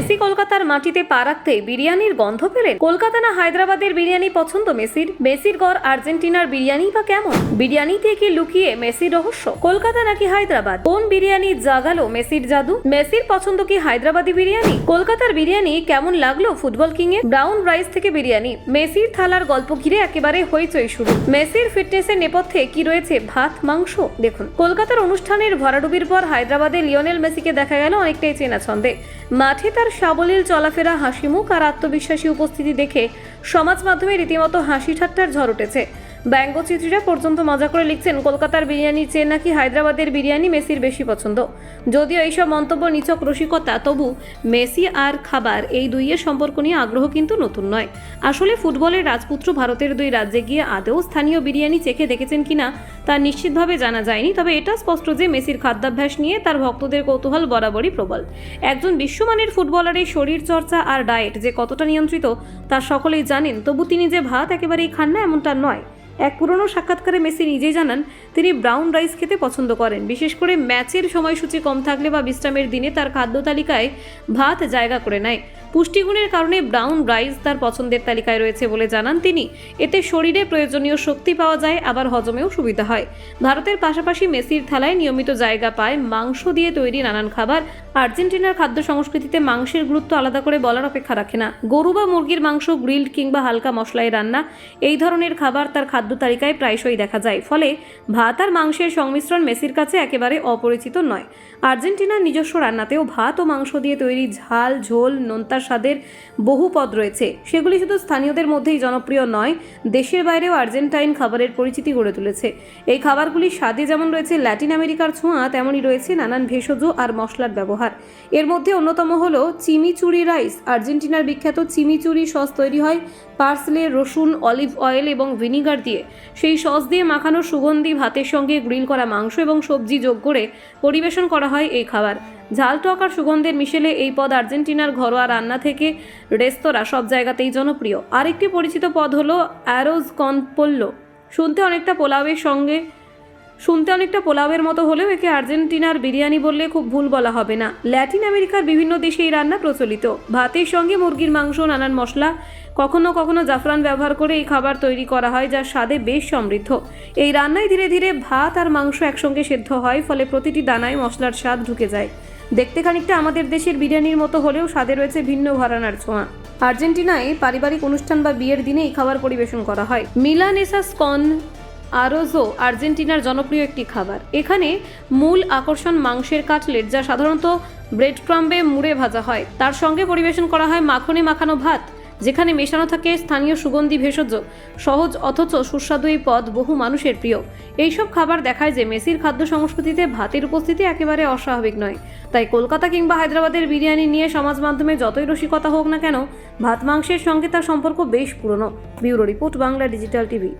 Messi কলকাতার মাটিতে পা রাখতে বিরিয়ানির গন্ধ পেলেন। কলকাতা না হায়দ্রাবাদের বিরিয়ানি পছন্দ মেসির? মেসির গড় আর্জেন্টিনার বিরিয়ানি বা কেমন? বিরিয়ানিতে কি লুকিয়ে মেসির রহস্য। কলকাতা নাকি হায়দ্রাবাদ? কোন বিরিয়ানি জাগালো মেসির জাদু? মেসির পছন্দ কি হায়দ্রাবাদি বিরিয়ানি? কলকাতার বিরিয়ানি কেমন লাগল ফুটবল কিং এ ব্রাউন রাইস থেকে বিরিয়ানি। মেসির থালার গল্প ঘিরে একেবারে হইচই শুরু। মেসির ফিটনেসের নেপথ্যে কি রয়েছে ভাত, মাংস? দেখুন। কলকাতার অনুষ্ঠানের ভরাডুবির পর হায়দ্রাবাদে লিওনেল মেসিকে দেখা গেল অনেকটাই চেনা ছন্দে। মাঠে তার সাবলীল চলাফেরা, হাসিমুখ আর আত্মবিশ্বাসী উপস্থিতি দেখে সমাজ মাধ্যমে রীতিমতো হাসি ঠাট্টার ঝড় উঠেছে। ব্যঙ্গচিত্রীরা পর্যন্ত মজা করে লিখছেন, কলকাতার বিরিয়ানির চেয়ে নাকি হায়দ্রাবাদের বিরিয়ানি মেসির বেশি পছন্দ? যদিও এইসব মন্তব্য নিচক রসিকতা, তবু মেসি আর খাবার এই দুইয়ের সম্পর্ক নিয়ে আগ্রহ কিন্তু নতুন নয়। আসলে ফুটবলের রাজপুত্র ভারতের দুই রাজ্যে গিয়ে আদৌ স্থানীয় বিরিয়ানি চেখে দেখেছেন কিনা, তা নিশ্চিতভাবে জানা যায়নি। তবে এটা স্পষ্ট যে মেসির খাদ্যাভ্যাস নিয়ে তার ভক্তদের কৌতূহল বরাবরই প্রবল। একজন বিশ্বমানের ফুটবলারের শরীর চর্চা আর ডায়েট যে কতটা নিয়ন্ত্রিত, তা সকলেই জানেন, তবু তিনি যে ভাত একেবারেই খান না, এমনটা নয়। এক পুরনো সাক্ষাৎকারে মেসি নিজেই জানান, তিনি ব্রাউন রাইস খেতে পছন্দ করেন। বিশেষ করে ম্যাচের সময়সূচি কম থাকলে বা বিশ্রামের দিনে তার খাদ্য তালিকায় ভাত জায়গা করে নেয়। পুষ্টিগুণের কারণে ব্রাউন রাইস তার পছন্দের তালিকায় রয়েছে বলে জানান তিনি। এতে শরীরে প্রয়োজনীয় শক্তি পাওয়া যায়, আবার হজমেও সুবিধা হয়। ভারতের পাশাপাশি মেসির থালায় নিয়মিত জায়গা পায়, মাংস দিয়ে তৈরি নানান খাবার। আর্জেন্টিনার খাদ্য সংস্কৃতিতে মাংসের গুরুত্ব আলাদা করে বলার অপেক্ষা রাখে না। গরু বা মুরগির মাংস, গ্রিলড কিংবা হালকা মশলায় রান্না, এই ধরনের খাবার তার খাদ্য তালিকায় প্রায়শই দেখা যায়। ফলে ভাত আর মাংসের সংমিশ্রণ মেসির কাছে একেবারে অপরিচিত নয়। আর্জেন্টিনার নিজস্ব রান্নাতেও ভাত ও মাংস দিয়ে তৈরি ঝাল, ঝোল নোনতা স্বাদের বহু পদ রয়েছে। সেগুলি শুধু স্থানীয়দের মধ্যেই জনপ্রিয় নয়, দেশের বাইরেও আর্জেন্টাইন খাবারের পরিচিতি গড়ে তুলেছে। এই খাবারগুলির স্বাদে যেমন রয়েছে ল্যাটিন আমেরিকার ছোঁয়া, তেমনই রয়েছে নানান ভেষজ আর মশলার ব্যবহার। এর মধ্যে অন্যতম হলো চিমিচুরি রাইস। আর্জেন্টিনার বিখ্যাত চিমিচুরি সস তৈরি হয় পার্সলে, রসুন, অলিভ অয়েল এবং ভিনিগার দিয়ে। সেই সস দিয়ে মাখানো সুগন্ধি, ভাতের সঙ্গে গ্রিল করা মাংস এবং সবজি যোগ করে পরিবেশন করা হয় এই খাবার। ঝাল, টক আর সুগন্ধের মিশেলে এই পদ আর্জেন্টিনার ঘরোয়া রান্না থেকে রেস্তোরাঁ সব জায়গাতেই জনপ্রিয়। আরেকটি পরিচিত পদ হলো অ্যারোজ কনপোল্লো। শুনতে অনেকটা পোলাওয়ের সঙ্গে শুনতে অনেকটা পোলাওয়ের মতো হলেও একে আর্জেন্টিনার বিরিয়ানি বললে খুব ভুল বলা হবে না। ল্যাটিন আমেরিকার বিভিন্ন দেশে এই রান্না প্রচলিত। ভাতের সঙ্গে মুরগির মাংস, নানান মশলা, কখনো কখনো জাফরান ব্যবহার করে এই খাবার তৈরি করা হয় যা স্বাদে বেশ সমৃদ্ধ। এই রান্নায় ধীরে ধীরে ভাত আর মাংস একসঙ্গে সেদ্ধ হয়, ফলে প্রতিটি দানায় মশলার স্বাদ ঢুকে যায়। দেখতে খানিকটা আমাদের দেশের বিরিয়ানির মতো হলেও স্বাদে রয়েছে ভিন্ন ঘরানার ছোঁয়া। আর্জেন্টিনায় পারিবারিক অনুষ্ঠান বা বিয়ের দিনে এই খাবার পরিবেশন করা হয়। মিলানেসাস কন আরোজো আর্জেন্টিনার জনপ্রিয় একটি খাবার। এখানে মূল আকর্ষণ মাংসের কাটলেট, যা সাধারণত ব্রেড ক্রাম্বে মুড়ে ভাজা হয়। তার সঙ্গে পরিবেশন করা হয় মাখনে মাখানো ভাত, যেখানে মেশানো থাকে স্থানীয় সুগন্ধি ভেষজ। সহজ অথচ সুস্বাদু এই পদ বহু মানুষের প্রিয়। এইসব খাবার দেখায় যে মেসির খাদ্য সংস্কৃতিতে ভাতের উপস্থিতি একেবারে অস্বাভাবিক নয়। তাই কলকাতা কিংবা হায়দ্রাবাদের বিরিয়ানি নিয়ে সমাজ মাধ্যমে যতই রসিকতা হোক না কেন, ভাত মাংসের সঙ্গে তার সম্পর্ক বেশ পুরনো। Bureau report Bangla digital TV.